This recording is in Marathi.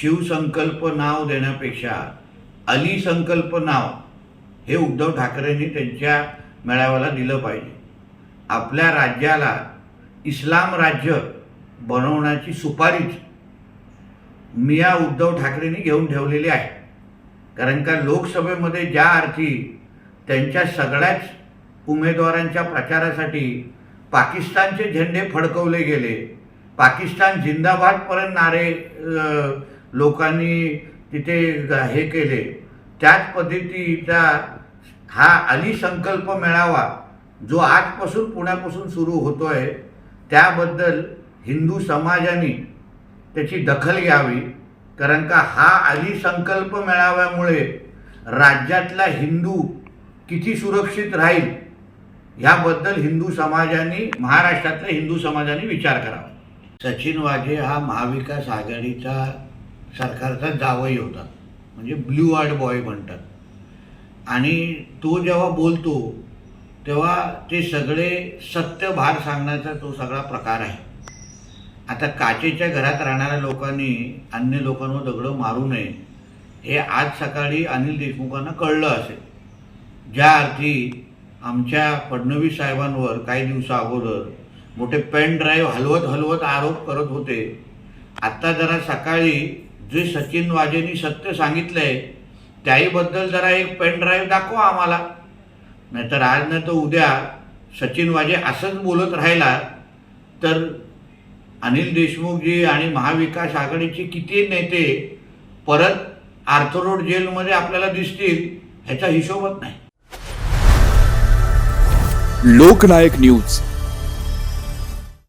शिवसंकल्प नाव देण्यापेक्षा अली संकल्प नाव हे उद्धव ठाकरेंनी त्यांच्या मेळाव्याला दिलं पाहिजे. आपल्या राज्याला इस्लाम राज्य बनवण्याची सुपारीच मिया उद्धव ठाकरेंनी घेऊन ठेवलेली आहे. कारण का लोकसभेमध्ये ज्या अर्थी त्यांच्या सगळ्याच उमेदवारांच्या प्रचारासाठी पाकिस्तानचे झेंडे फडकवले गेले पाकिस्तान जिंदाबादपर्यंत नारे लोकांनी तिथे हे केले. त्याच पद्धतीचा हा अली संकल्प मेळावा जो आजपासून पुण्यापासून सुरू होतो आहे त्याबद्दल हिंदू समाजाने त्याची दखल घ्यावी. कारण का हा अली संकल्प मेळाव्यामुळे राज्यातला हिंदू किती सुरक्षित राहील ह्याबद्दल हिंदू समाजाने महाराष्ट्रातल्या हिंदू समाजाने विचार करावा. सचिन वाजे हा महाविकास आघाडीचा सरकारचा जावई होता. म्हणजे ब्ल्यू आर्ट बॉय म्हणतात. आणि तो जेव्हा बोलतो तेव्हा ते सगळे सत्य भार सांगण्याचा तो सगळा प्रकार आहे. आता काचेच्या घरात राहणाऱ्या लोकांनी अन्य लोकांवर दगडं मारू नये हे आज सकाळी अनिल देशमुखांना कळलं असेल. ज्या अर्थी आमच्या फडणवीस साहेबांवर काही दिवसा अगोदर मोठे पेन ड्राईव्ह हलवत हलवत आरोप करत होते. आत्ता जरा सकाळी जे सचिन वाजेनी सत्य सांगितलंय त्याहीबद्दल जरा एक पेन ड्राईव्ह दाखवा आम्हाला. नाहीतर आज नाही तर उद्या सचिन वाजे असंच बोलत राहिला तर अनिल देशमुखजी आणि महाविकास आघाडीचे किती नेते परत आर्थरोड जेलमध्ये आपल्याला दिसतील ह्याचा हिशोबच नाही. लोकनायक न्यूज.